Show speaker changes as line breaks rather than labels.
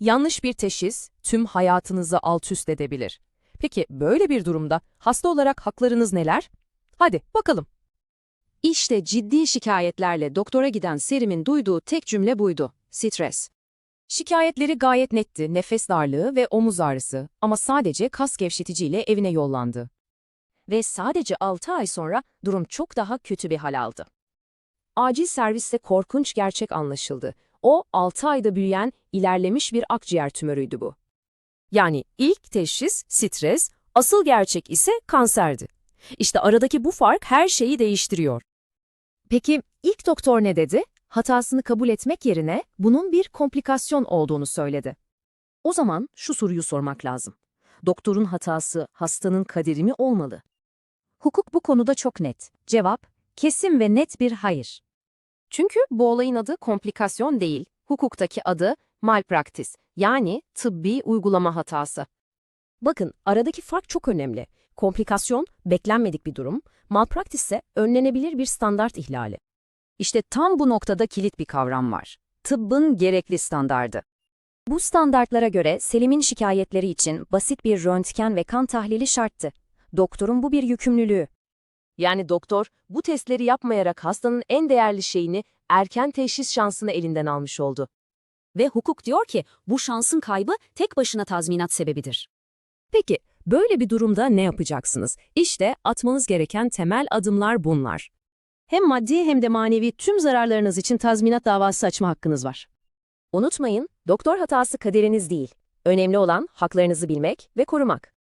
yanlış bir teşhis tüm hayatınızı alt üst edebilir. Peki böyle bir durumda hasta olarak haklarınız neler? Hadi bakalım.
İşte ciddi şikayetlerle doktora giden Serim'in duyduğu tek cümle buydu. Stres.
Şikayetleri gayet netti, nefes darlığı ve omuz ağrısı ama sadece kas gevşeticiyle evine yollandı.
Ve sadece 6 ay sonra durum çok daha kötü bir hal aldı. Acil serviste korkunç gerçek anlaşıldı. O 6 ayda büyüyen, ilerlemiş bir akciğer tümörüydü bu.
Yani ilk teşhis stres, asıl gerçek ise kanserdi. İşte aradaki bu fark her şeyi değiştiriyor.
Peki ilk doktor ne dedi? Hatasını kabul etmek yerine bunun bir komplikasyon olduğunu söyledi. O zaman şu soruyu sormak lazım. Doktorun hatası hastanın kaderi mi olmalı? Hukuk bu konuda çok net. Cevap, kesin ve net bir hayır. Çünkü bu olayın adı komplikasyon değil, hukuktaki adı malpraktis, yani tıbbi uygulama hatası.
Bakın aradaki fark çok önemli. Komplikasyon, beklenmedik bir durum, malpraktis ise önlenebilir bir standart ihlali.
İşte tam bu noktada kilit bir kavram var. Tıbbın gerekli standardı. Bu standartlara göre Selim'in şikayetleri için basit bir röntgen ve kan tahlili şarttı. Doktorun bu bir yükümlülüğü. Yani doktor bu testleri yapmayarak hastanın en değerli şeyini, erken teşhis şansını elinden almış oldu.
Ve hukuk diyor ki bu şansın kaybı tek başına tazminat sebebidir.
Peki, böyle bir durumda ne yapacaksınız? İşte atmanız gereken temel adımlar bunlar. Hem maddi hem de manevi tüm zararlarınız için tazminat davası açma hakkınız var.
Unutmayın, doktor hatası kaderiniz değil. Önemli olan haklarınızı bilmek ve korumak.